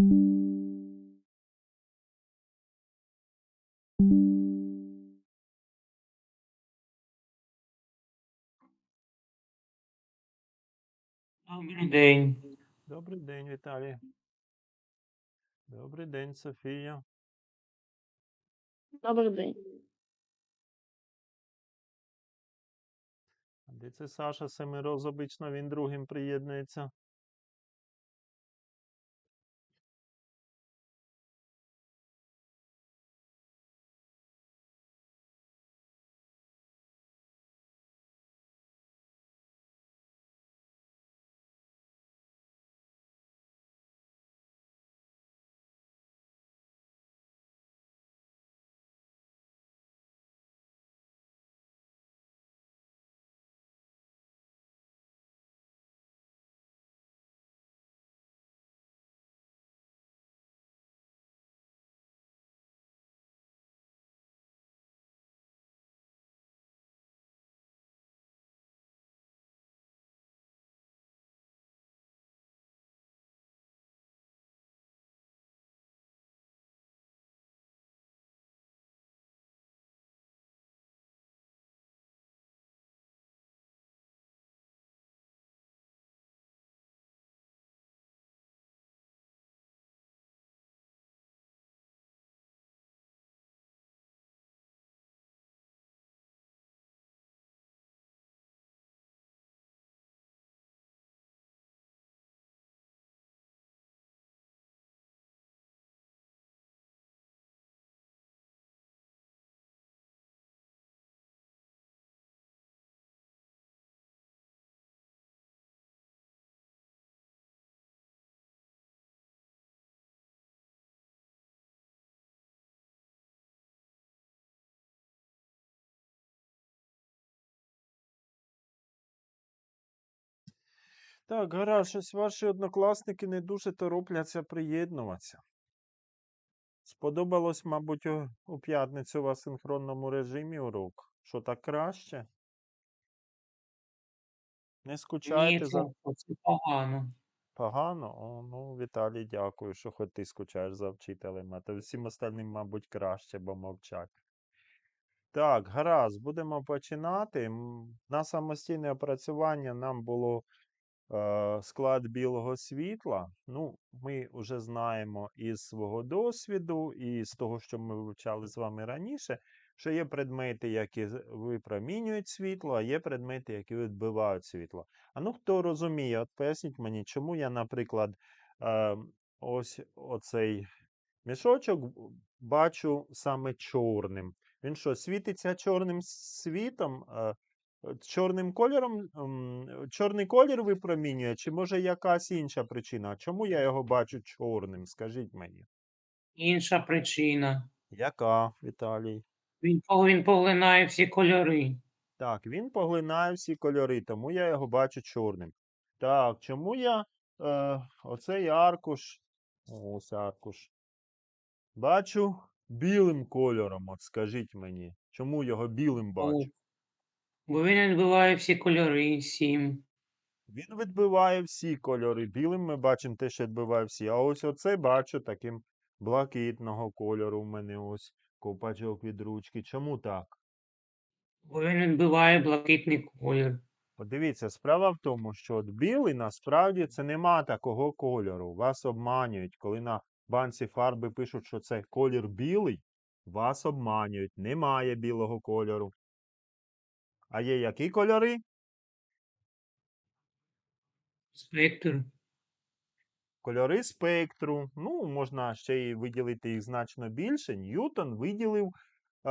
Добрий день. Добрий день, Віталій. Добрий день, Софія. Добрий день. А де це Саша Семиров? Обично він другим приєднується. Так, гаразд, щось ваші однокласники не дуже торопляться приєднуватися. Сподобалось, мабуть, у, у п'ятницю в асинхронному режимі урок. Що так краще? Не Ні, скучаєте за це, погано. погано? О, ну, Віталій, дякую, що хоч ти скучаєш за вчителем, а то всім остальним, мабуть, краще, бо мовчать. Так, гаразд, будемо починати. На самостійне опрацювання нам було склад білого світла. Ну, ми вже знаємо із свого досвіду, і з того, що ми вивчали з вами раніше, що є предмети, які випромінюють світло, а є предмети, які відбивають світло. А ну хто розуміє, от поясніть мені, чому я, наприклад, е, ось оцей мішочок бачу саме чорним. Він що, світиться чорним світом? Е, е, Чорним кольором, чорний колір випромінює, чи може якась інша причина? Чому я його бачу чорним? Скажіть мені. Інша причина. Яка, Віталій? Він, пог- він поглинає всі кольори. Так, він поглинає всі кольори, тому я його бачу чорним. Так, чому я е, оцей аркуш, ось аркуш, бачу білим кольором? От скажіть мені, чому його білим бачу? Бо він відбиває всі кольори, сім. Він відбиває всі кольори. Білим ми бачимо те, що відбиває всі. А ось оце бачу таким блакитного кольору. У мене ось ковпачок від ручки. Чому так? Бо він відбиває блакитний колір. Подивіться, справа в тому, що от білий насправді це нема такого кольору. Вас обманюють. Коли на банці фарби пишуть, що це колір білий, вас обманюють. Немає білого кольору. А є які кольори? Спектр. Кольори спектру. Ну, можна ще й виділити їх значно більше. Ньютон виділив е,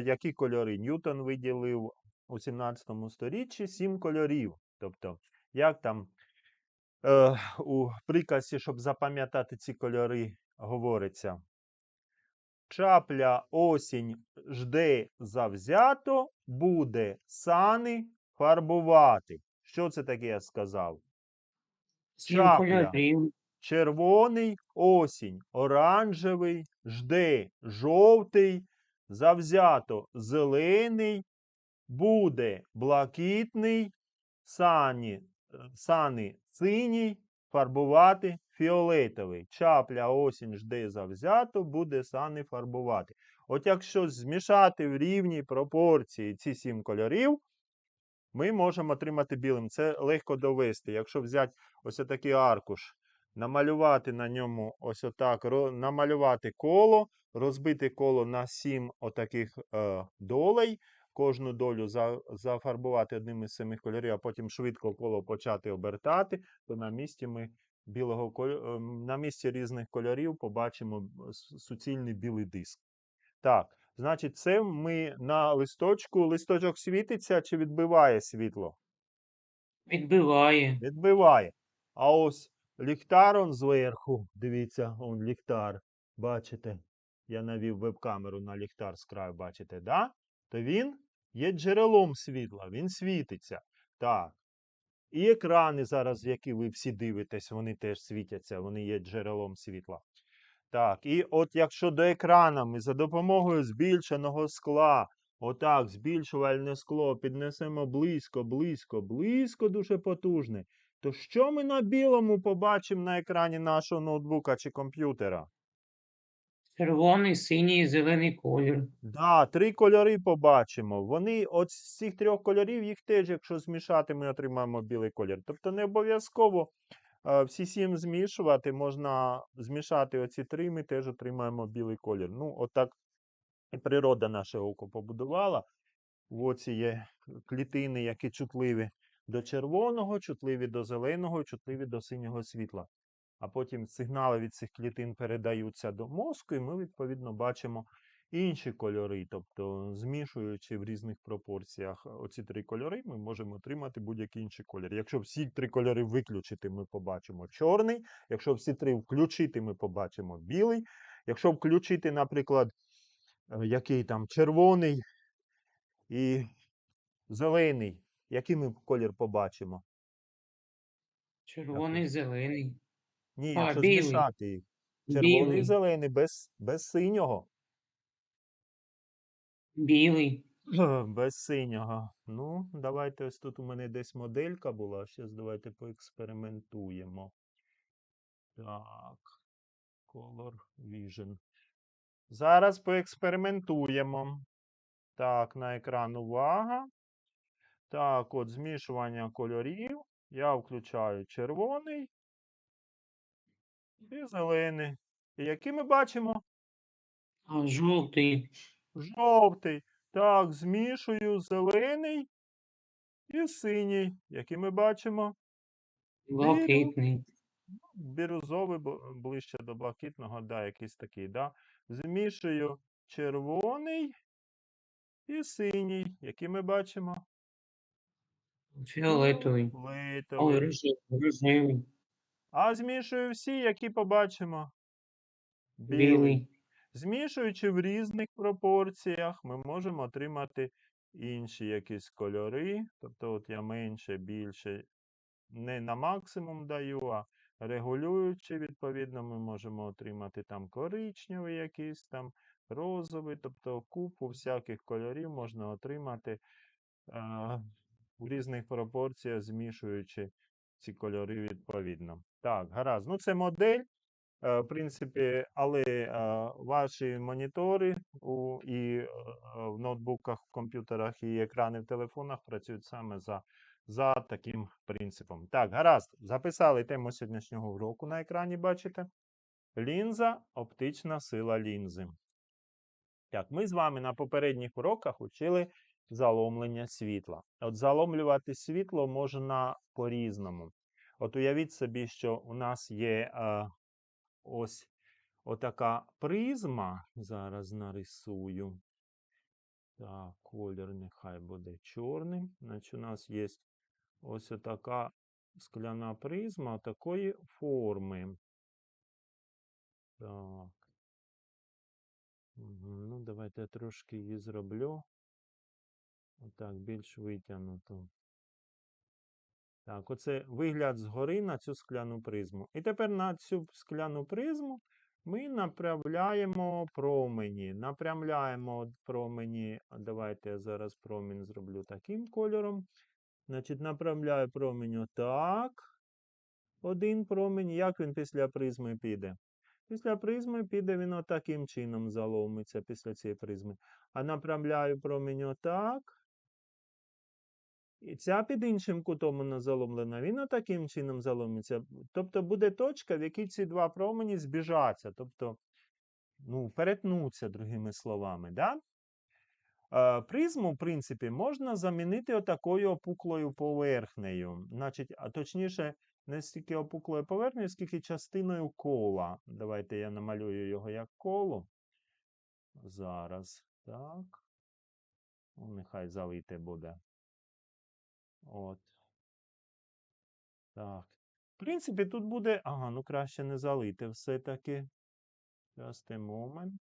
які кольори? Ньютон виділив у 17 сторіччі сім кольорів. Тобто, як там е, у приказці, щоб запам'ятати ці кольори, говориться. Чапля осінь жде завзято, буде сани фарбувати. Що це таке я сказав? Чапля. червоний осінь, оранжевий, жде жовтий, завзято зелений, буде блакитний, сані, сани синій, фарбувати фіолетовий. Чапля осінь жде завзято, буде сани фарбувати. От якщо змішати в рівній пропорції ці сім кольорів, ми можемо отримати білим. Це легко довести. Якщо взяти ось такий аркуш, намалювати на ньому ось отак, намалювати коло, розбити коло на сім отаких е, долей, кожну долю за, зафарбувати одним із семи кольорів, а потім швидко коло почати обертати, то на місці ми білого кольору, на місці різних кольорів побачимо суцільний білий диск. Так, значить, це ми на листочку. Листочок світиться чи відбиває світло? Відбиває. Відбиває. А ось ліхтар он зверху. Дивіться, он ліхтар. Бачите? Я навів веб-камеру на ліхтар з краю, бачите, да? То він є джерелом світла, він світиться. Так. І екрани зараз, які ви всі дивитесь, вони теж світяться, вони є джерелом світла. Так, і от якщо до екрана ми за допомогою збільшеного скла, отак, збільшувальне скло піднесемо близько, близько, близько, дуже потужне, то що ми на білому побачимо на екрані нашого ноутбука чи комп'ютера? Червоний, синій і зелений колір. Да, три кольори побачимо. Вони от з цих трьох кольорів, їх теж, якщо змішати, ми отримаємо білий колір. Тобто не обов'язково всі сім змішувати, можна змішати оці три, ми теж отримаємо білий колір. Ну, отак і природа наше око побудувала. Оці є клітини, які чутливі до червоного, чутливі до зеленого, чутливі до синього світла. А потім сигнали від цих клітин передаються до мозку, і ми, відповідно, бачимо інші кольори. Тобто, змішуючи в різних пропорціях оці три кольори, ми можемо отримати будь-який інший колір. Якщо всі три кольори виключити, ми побачимо чорний. Якщо всі три включити, ми побачимо білий. Якщо включити, наприклад, е, який там червоний і зелений, який ми колір побачимо? Червоний, зелений. Ні, А, якщо білий. змішати їх. Червоний Білий. зелений без, без синього. Білий. Без синього. Ну, давайте ось тут у мене десь моделька була. Зараз давайте поекспериментуємо. Так. Color Vision. Зараз поекспериментуємо. Так, на екран увага. Так, от змішування кольорів. Я включаю червоний і зелений. І які ми бачимо? Жовтий. Жовтий. Так, змішую зелений і синій. Які ми бачимо? Блакитний. Бірюзовий ближче до блакитного, да, якийсь такий, да. Змішую червоний і синій. Які ми бачимо? Фіолетовий. Ой, Фіолетовий. рожевий. рожевий. А змішую всі, які побачимо? Білий. Змішуючи в різних пропорціях, ми можемо отримати інші якісь кольори. Тобто, от я менше, більше не на максимум даю, а регулюючи, відповідно, ми можемо отримати там коричневий якийсь там, розовий, тобто купу всяких кольорів можна отримати е, в різних пропорціях, змішуючи ці кольори відповідно. Так, гаразд. Ну, це модель. Е, В принципі, але ваші монітори у, і е, в ноутбуках, в комп'ютерах і екрани в телефонах працюють саме за, за таким принципом. Так, гаразд. Записали тему сьогоднішнього уроку на екрані, бачите? Лінза, оптична сила лінзи. Так, ми з вами на попередніх уроках учили заломлення світла. От заломлювати світло можна по-різному. От уявіть собі, що у нас є е, ось отака призма. Зараз нарисую. Так, колір нехай буде чорним. Значить, у нас є ось така скляна призма такої форми. Так. Ну, давайте я трошки її зроблю. Отак, більш витягнуту. Так, оце вигляд згори на цю скляну призму. І тепер на цю скляну призму ми направляємо промені. Напрямляємо промені. Давайте я зараз промінь зроблю таким кольором. Значить, направляю промінь отак. Один промінь. Як він після призми піде? Після призми піде він отаким чином заломиться після цієї призми. А направляю промінь отак. І ця під іншим кутом вона заломлена, він отаким чином заломиться. Тобто буде точка, в якій ці два промені збіжаться, тобто ну, перетнуться, другими словами. Да? Е, Призму, в принципі, можна замінити отакою опуклою поверхнею. Значить, а точніше, не стільки опуклою поверхнею, скільки частиною кола. Давайте я намалюю його як коло. Зараз. Так. Ну, нехай залите буде. От. Так. В принципі, тут буде. Ага, ну краще не залити все-таки. Just a moment.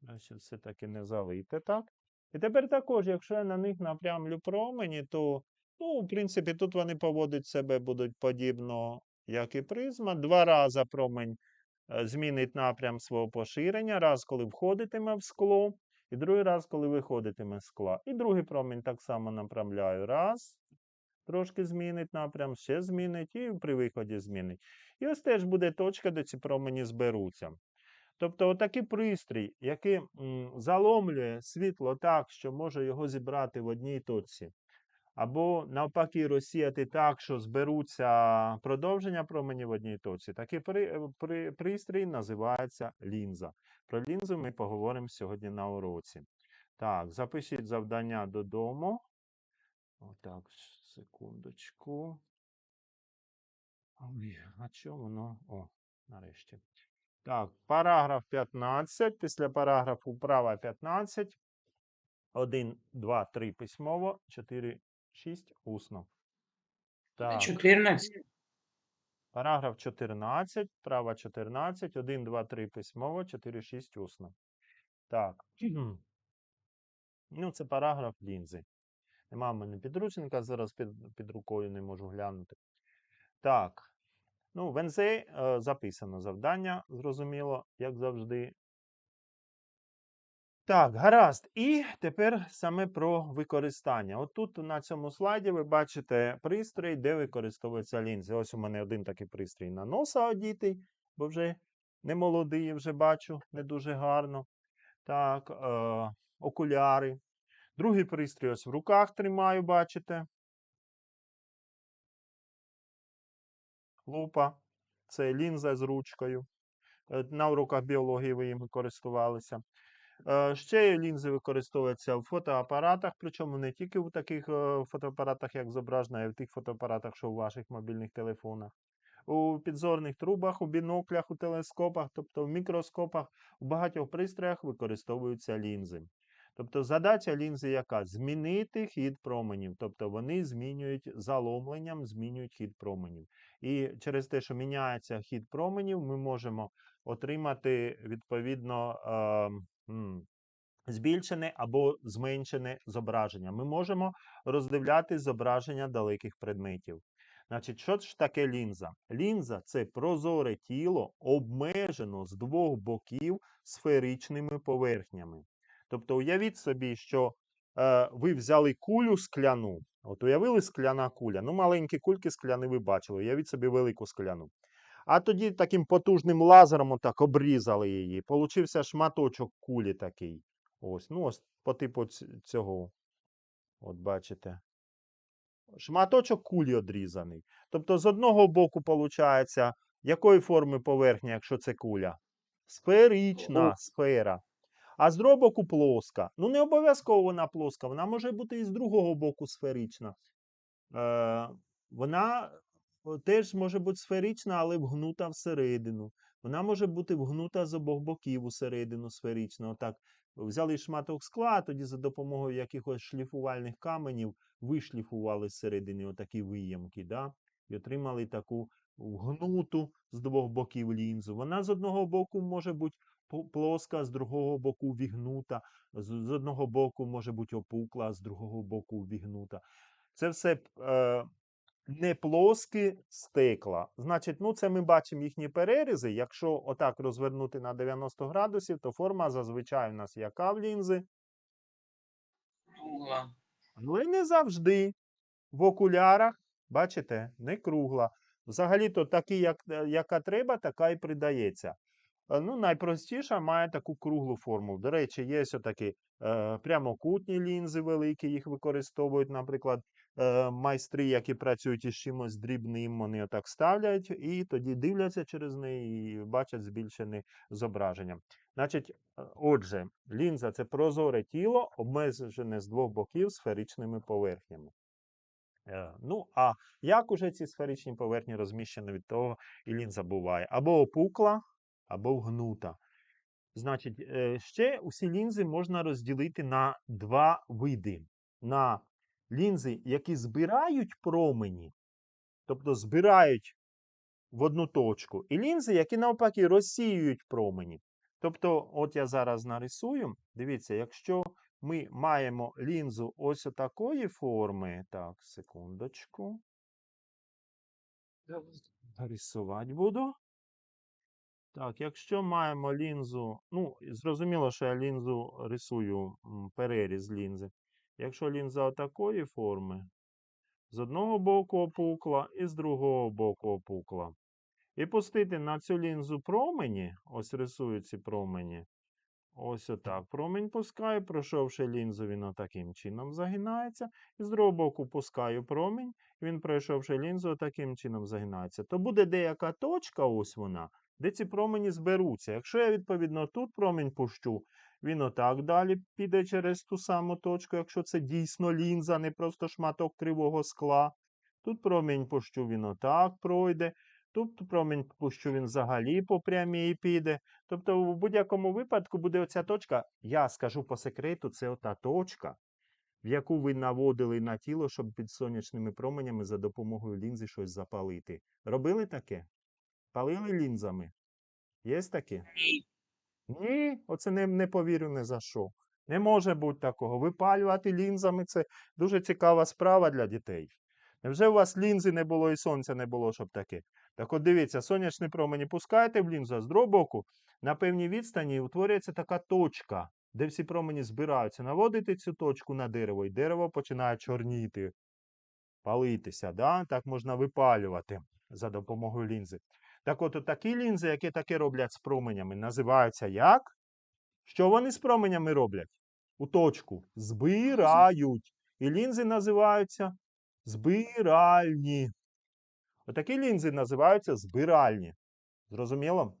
Краще все-таки не залити, так? І тепер також, якщо я на них напрямлю промені, то, ну, в принципі, тут вони поводять себе будуть подібно, як і призма. Два рази промень е, змінить напрям свого поширення, раз, коли входитиме в скло, і другий раз, коли виходитиме з скла. І другий промінь так само направляю. Раз, трошки змінить напрям, ще змінить, і при виході змінить. І ось теж буде точка, де ці промені зберуться. Тобто, отакий пристрій, який м, заломлює світло так, що може його зібрати в одній точці, або навпаки розсіяти так, що зберуться продовження променів в одній точці, такий при, е, при, пристрій називається лінза. Про лінзу ми поговоримо сьогодні на уроці. Так, запишіть завдання додому. Отак, секундочку. Ой, а чому воно? О, нарешті. Так, параграф 15. Після параграфу права 15. 1, 2, 3 письмово, 4, 6 усно. Так, 14. Параграф 14, права 14, 1, 2, 3 письмово, 4, 6 усно. Так. Ну, це параграф лінзи. Нема в мене підручника, зараз під, під рукою не можу глянути. Так. Ну, в НЗ е, записано завдання, зрозуміло, як завжди. Так, гаразд. І тепер саме про використання. От тут на цьому слайді ви бачите пристрій, де використовуються лінзи. Ось у мене один такий пристрій на носа одітий, бо вже не молодий, вже бачу, не дуже гарно. Так, е, окуляри. Другий пристрій ось в руках тримаю, бачите. Лупа. Це лінза з ручкою. Е, На уроках біології ви їм користувалися. Е, Ще лінзи використовуються в фотоапаратах, причому не тільки в таких е, фотоапаратах, як зображено, а й в тих фотоапаратах, що у ваших мобільних телефонах. У підзорних трубах, у біноклях, у телескопах, тобто в мікроскопах, у багатьох пристроях використовуються лінзи. Тобто задача лінзи яка? Змінити хід променів. Тобто вони змінюють заломленням, змінюють хід променів. І через те, що міняється хід променів, ми можемо отримати відповідно е, м, збільшене або зменшене зображення. Ми можемо роздивляти зображення далеких предметів. Значить, що ж таке лінза? Лінза це прозоре тіло, обмежено з двох боків сферичними поверхнями. Тобто, уявіть собі, що е, ви взяли кулю скляну. От уявили скляна куля. Ну, маленькі кульки скляні ви бачили. Уявіть собі велику скляну. А тоді таким потужним лазером отак обрізали її. Получився шматочок кулі такий. Ось, ну, ось по типу цього. От бачите. Шматочок кулі одрізаний. Тобто, з одного боку, виходить, якої форми поверхня, якщо це куля? Сферична О. сфера. А з другого боку плоска. Ну, не обов'язково вона плоска, вона може бути і з другого боку сферична. Е, вона теж може бути сферична, але вгнута всередину. Вона може бути вгнута з обох боків усередину сферично. Отак взяли шматок скла, а тоді за допомогою якихось шліфувальних каменів вишліфували зсередини отакі виємки, да? і отримали таку вгнуту з двох боків лінзу. Вона з одного боку може бути плоска, з другого боку вігнута, з одного боку може бути опукла, з другого боку вігнута. Це все е, не плоскі стекла. Значить, ну це ми бачимо їхні перерізи. Якщо отак розвернути на 90 градусів, то форма зазвичай у нас яка в лінзи, Кругла. але не завжди. В окулярах, бачите, не кругла. Взагалі-то такі, як, е, яка треба, така і придається. Е, Ну, найпростіша має таку круглу форму. До речі, є такі е, прямокутні лінзи великі, їх використовують, наприклад, майстри, які працюють із чимось дрібним, вони отак ставлять і тоді дивляться через неї і бачать збільшене зображення. Значить, е, отже, лінза це прозоре тіло, обмежене з двох боків сферичними поверхнями. Е, Ну, а як уже ці сферичні поверхні розміщені від того, і лінза буває або опукла, або вгнута. Значить, е, ще усі лінзи можна розділити на два види: на лінзи, які збирають промені, тобто збирають в одну точку, і лінзи, які навпаки розсіюють промені. Тобто, от я зараз нарисую. Дивіться, якщо ми маємо лінзу ось такої форми, так, секундочку, рисувати буду. Так, якщо маємо лінзу, ну, зрозуміло, що я лінзу рисую переріз лінзи. Якщо лінза отакої форми, з одного боку опукла і з другого боку опукла. І пустити на цю лінзу промені, ось рисую ці промені. Ось отак. Промінь пускаю, пройшовши лінзу, він отаким чином загинається. І з другого боку пускаю промінь, він, пройшовши лінзу, таким чином загинається. То буде деяка точка, ось вона, де ці промені зберуться. Якщо я, відповідно, тут промінь пущу, він отак далі піде через ту саму точку, якщо це дійсно лінза, не просто шматок кривого скла. Тут промінь пущу, він отак пройде. Тут промінь пущу, він взагалі по прямій піде. Тобто, в будь-якому випадку буде оця точка, я скажу по секрету, це ота точка, в яку ви наводили на тіло, щоб під сонячними променями за допомогою лінзи щось запалити. Робили таке? Палили лінзами? Є таке? Ні. Оце не, не повірю ні за що. Не може бути такого. Випалювати лінзами це дуже цікава справа для дітей. Невже у вас лінзи не було і сонця не було, щоб таке? Так от дивіться, сонячні промені пускаєте в лінзу, а з другого боку, на певній відстані утворюється така точка, де всі промені збираються. Наводите цю точку на дерево, і дерево починає чорніти, палитися. Да? Так можна випалювати за допомогою лінзи. Так от такі лінзи, які таке роблять з променями, називаються як? Що вони з променями роблять? У точку. Збирають. І лінзи називаються збиральні. Отакі лінзи називаються збиральні. Зрозуміло?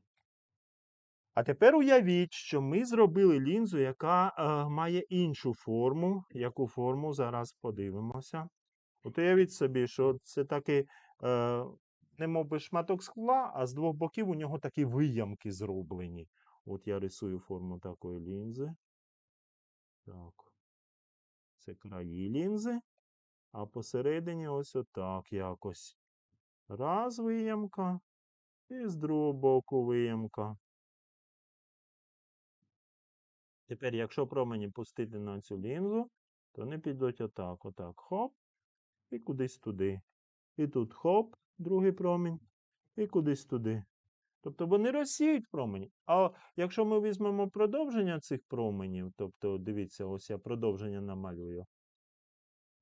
А тепер уявіть, що ми зробили лінзу, яка е, має іншу форму. Яку форму зараз подивимося. От уявіть собі, що це такий, е, не би шматок скла, а з двох боків у нього такі виямки зроблені. От я рисую форму такої лінзи. Так. Це краї лінзи. А посередині ось отак якось. Раз виямка. І з другого боку виямка. Тепер, якщо промені пустити на цю лінзу, то вони підуть отак, отак, хоп, і кудись туди. І тут хоп, другий промінь, і кудись туди. Тобто вони розсіють промені. А якщо ми візьмемо продовження цих променів, тобто, дивіться, ось я продовження намалюю,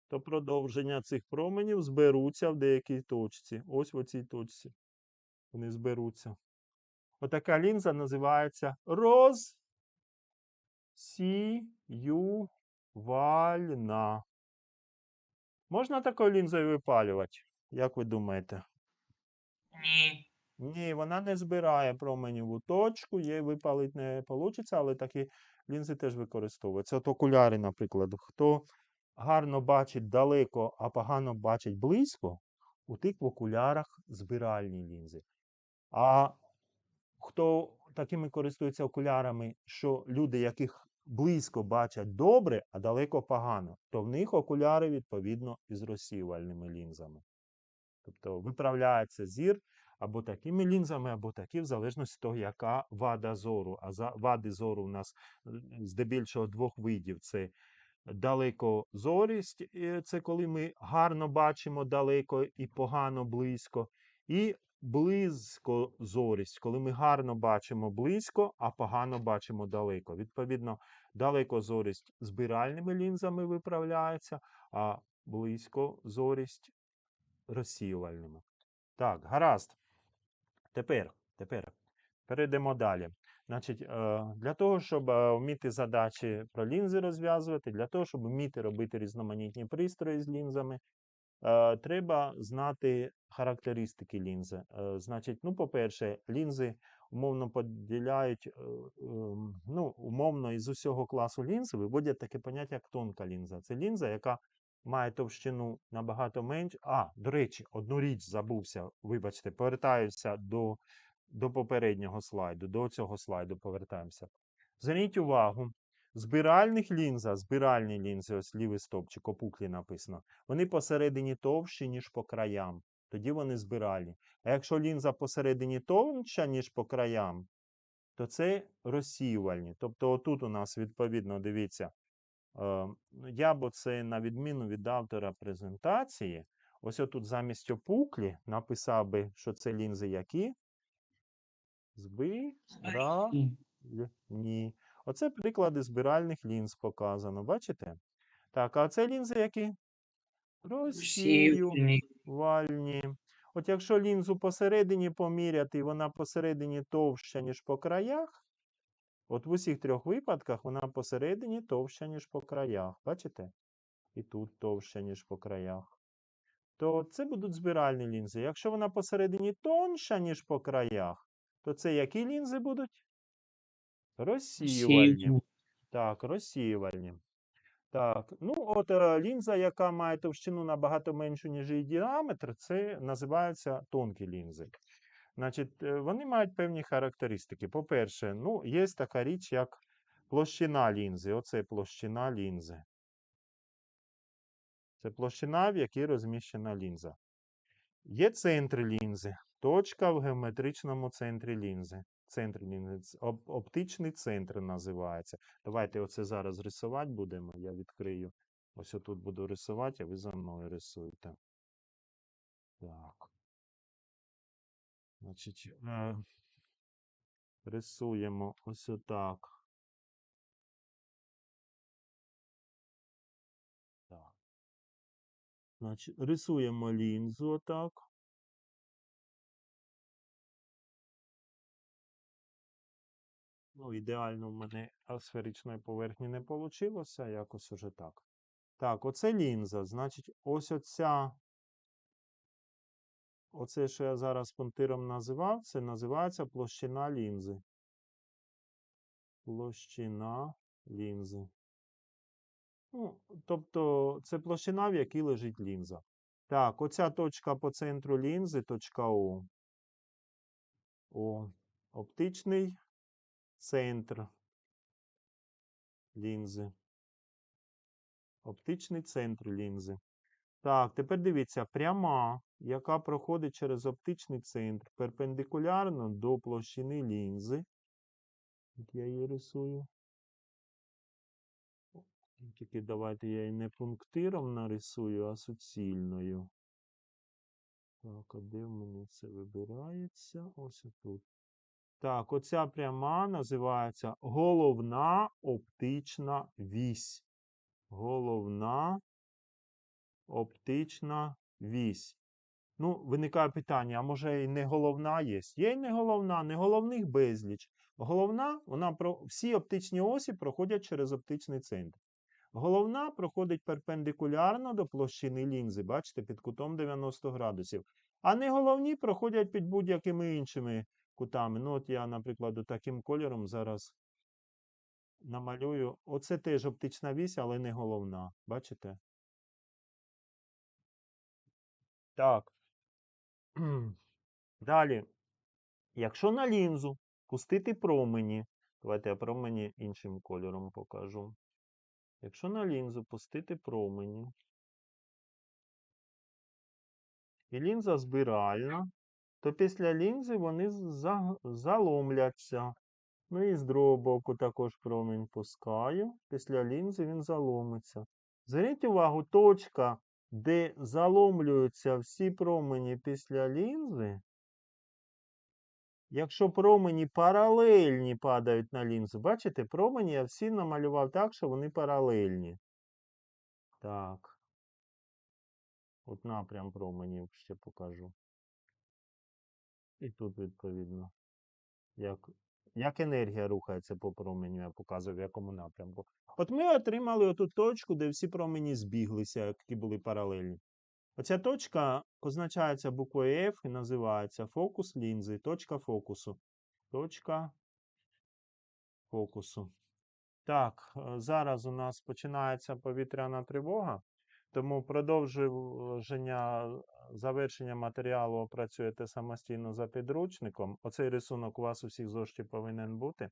то продовження цих променів зберуться в деякій точці. Ось в оцій точці. Вони зберуться. Отака лінза називається розсіювальна. Можна такою лінзою випалювати? Як ви думаєте? Ні. Ні, вона не збирає променів точку, їй випалити не вийде, але такі лінзи теж використовуються. От окуляри, наприклад. Хто гарно бачить далеко, а погано бачить близько, у тих в окулярах збиральні лінзи. А хто такими користується окулярами, що люди, яких близько бачать добре, а далеко погано, то в них окуляри, відповідно, із розсіювальними лінзами. Тобто виправляється зір або такими лінзами, або такі, в залежності від того, яка вада зору. А за вади зору у нас е, здебільшого двох видів: це далекозорість, е, це коли ми гарно бачимо далеко і погано близько, і близькозорість, коли ми гарно бачимо близько, а погано бачимо далеко. Відповідно, далекозорість збиральними лінзами виправляється, а близькозорість розсіювальними. Так, гаразд. Тепер, тепер перейдемо далі. Значить, е, для того, щоб е, вміти задачі про лінзи розв'язувати, для того, щоб вміти робити різноманітні пристрої з лінзами, Е, треба знати характеристики лінзи. Значить, ну, по-перше, лінзи умовно поділяють, ем, ну, умовно із усього класу лінзи виводять таке поняття, як тонка лінза. Це лінза, яка має товщину набагато менш. А, до речі, одну річ забувся. Вибачте, повертаюся до, до попереднього слайду, до цього слайду повертаємося. Зверніть увагу, збиральних лінза, збиральні лінзи, ось лівий стовпчик, опуклі написано, вони посередині товщі, ніж по краям. Тоді вони збиральні. А якщо лінза посередині тонша, ніж по краям, то це розсіювальні. Тобто, отут у нас, відповідно, дивіться, я б це на відміну від автора презентації, ось отут замість опуклі написав би, що це лінзи які? Збира. Ні. Оце приклади збиральних лінз показано. Бачите? Так, а це лінзи які? Розсіювальні. От якщо лінзу посередині поміряти, і вона посередині товща, ніж по краях, от в усіх трьох випадках вона посередині товща, ніж по краях. Бачите? І тут товща, ніж по краях. То це будуть збиральні лінзи. Якщо вона посередині тонша, ніж по краях, то це які лінзи будуть? Розсіювальні. Так, розсіювальні. Так, ну от е, лінза, яка має товщину набагато меншу, ніж її діаметр, це називаються тонкі лінзи. Значить, е, вони мають певні характеристики. По-перше, ну, є така річ, як площина лінзи. Оце площина лінзи. Це площина, в якій розміщена лінза. Є центр лінзи, точка в геометричному центрі лінзи. Центр лінзи, оп- оптичний центр називається. Давайте оце зараз рисувати будемо. Я відкрию. Ось отут буду рисувати, а ви за мною рисуєте. Так. Значить, е, рисуємо ось отак. Так. Значить, рисуємо лінзу отак. Ну, ідеально в мене сферичної поверхні не вийшло, якось уже так. Так, оце лінза. Значить, ось оця. Оце, що я зараз пунктиром називав, це називається площина лінзи. Площина лінзи. Ну, тобто, це площина, в якій лежить лінза. Так, оця точка по центру лінзи, точка О. О. Оптичний центр лінзи. Оптичний центр лінзи. Так, тепер дивіться, пряма, яка проходить через оптичний центр, перпендикулярно до площини лінзи. От я її рисую. Тільки давайте я її не пунктиром нарисую, а суцільною. Так, а де в мене це вибирається? Ось тут. Так, оця пряма називається головна оптична вісь. Головна оптична вісь. Ну, виникає питання, а може і не головна є? Є і не головна, не головних безліч. Головна, вона про всі оптичні осі проходять через оптичний центр. Головна проходить перпендикулярно до площини лінзи, бачите, під кутом 90 градусів. А не головні проходять під будь-якими іншими кутами. Ну, от я, наприклад, таким кольором зараз намалюю. Оце теж оптична вісь, але не головна. Бачите? Так. Далі. Якщо на лінзу пустити промені, давайте я промені іншим кольором покажу. Якщо на лінзу пустити промені, і лінза збиральна, то після лінзи вони заломляться. Ну і з другого боку також промінь пускаю. Після лінзи він заломиться. Зверніть увагу, точка, де заломлюються всі промені після лінзи. Якщо промені паралельні падають на лінзу, бачите, промені я всі намалював так, що вони паралельні. Так. От напрям променів ще покажу. І тут, відповідно, як, як енергія рухається по променю, я показую, в якому напрямку. От ми отримали оту точку, де всі промені збіглися, які були паралельні. Оця точка позначається буквою F і називається фокус лінзи, точка фокусу. Точка фокусу. Так, е, зараз у нас починається повітряна тривога, тому продовження завершення матеріалу опрацюєте самостійно за підручником. Оцей рисунок у вас у всіх зошиті повинен бути.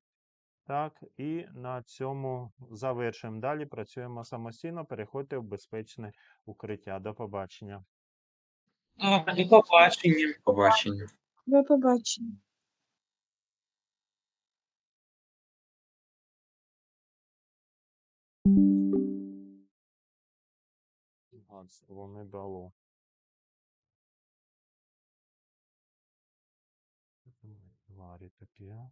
Так, і на цьому завершуємо. Далі працюємо самостійно, переходьте в безпечне укриття. До побачення. До побачення. Побачення. До побачення. Не дало. Тварі такі, а?